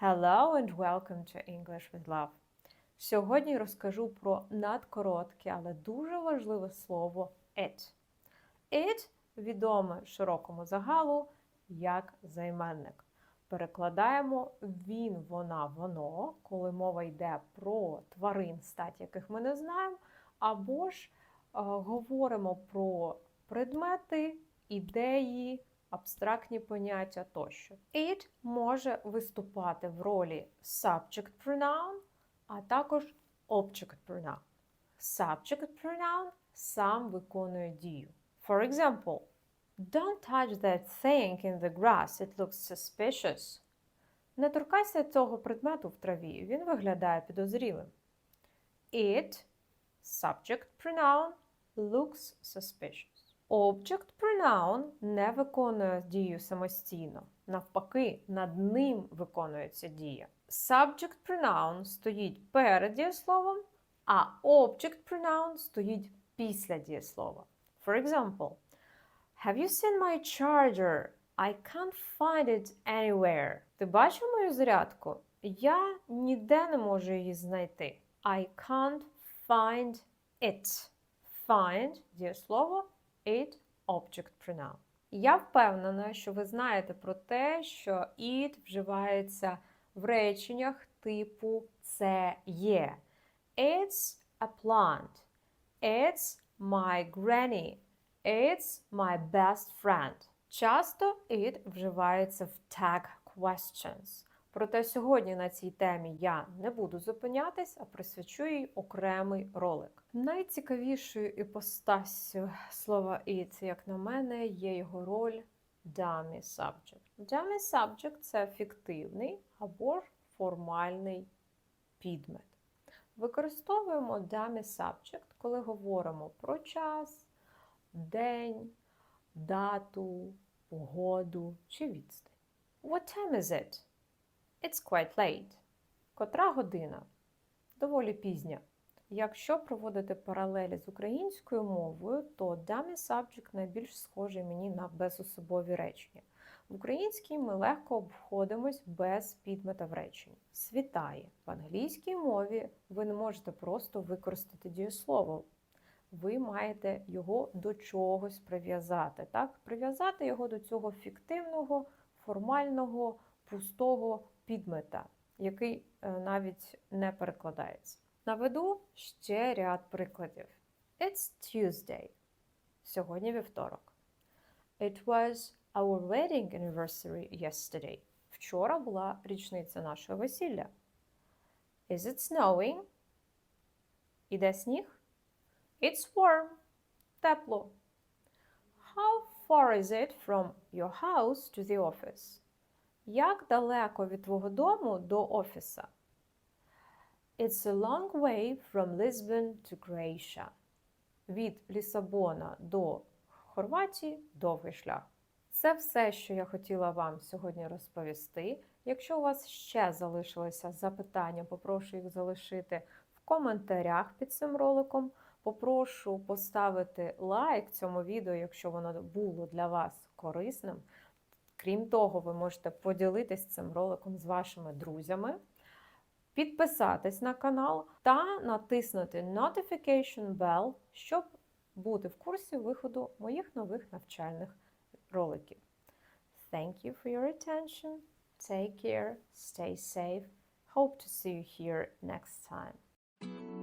Hello and welcome to English with Love. Сьогодні розкажу про надкоротке, але дуже важливе слово it. It відоме широкому загалу як займенник. Перекладаємо він, вона, воно, коли мова йде про тварин, стать яких ми не знаємо, або ж е, говоримо про предмети, ідеї, абстрактні поняття тощо. It може виступати в ролі subject pronoun, а також object pronoun. Subject pronoun сам виконує дію. For example, Don't touch that thing in the grass, it looks suspicious. Не торкайся цього предмету в траві, він виглядає підозрілим. It, subject pronoun, looks suspicious. Object pronoun не виконує дію самостійно. Навпаки, над ним виконується дія. Subject pronoun стоїть перед дієсловом, а object pronoun стоїть після дієслова. For example, Have you seen my charger? I can't find it anywhere. Ти бачив мою зарядку? Я ніде не можу її знайти. I can't find it. Find дієслово, it object pronoun. Я впевнена, що ви знаєте про те, що it вживається в реченнях типу це є. It's a plant. It's my granny. It's my best friend. Часто it вживається в tag questions. Проте сьогодні на цій темі я не буду зупинятись, а присвячу їй окремий ролик. Найцікавішою іпостасю слова it, як на мене, є його роль dummy subject. Dummy subject це фіктивний або ж формальний підмет. Використовуємо dummy subject, коли говоримо про час день, дату, погоду чи відстань. What time is it? It's quite late. Котра година? Доволі пізня. Якщо проводити паралелі з українською мовою, то dummy subject найбільш схожий мені на безособові речення. В українській ми легко обходимось без підмета в реченні. Світає. В англійській мові ви не можете просто використати дієслово ви маєте його до чогось прив'язати. Так? Прив'язати його до цього фіктивного, формального, пустого підмета, який е, навіть не перекладається. Наведу ще ряд прикладів. It's Tuesday. Сьогодні вівторок. It was our wedding anniversary yesterday. Вчора була річниця нашого весілля. Is it snowing? Іде сніг? It's warm. Тепло. How far is it from your house to the office? Як далеко від твого дому до офіса? It's a long way from Lisbon to Croatia. Від Лісабона до Хорватії довгий шлях. Це все, що я хотіла вам сьогодні розповісти. Якщо у вас ще залишилися запитання, попрошу їх залишити в коментарях під цим роликом. Попрошу поставити лайк цьому відео, якщо воно було для вас корисним. Крім того, ви можете поділитись цим роликом з вашими друзями, підписатись на канал та натиснути Notification Bell, щоб бути в курсі виходу моїх нових навчальних роликів. Thank you for your attention. Take care, stay safe. Hope to see you here next time.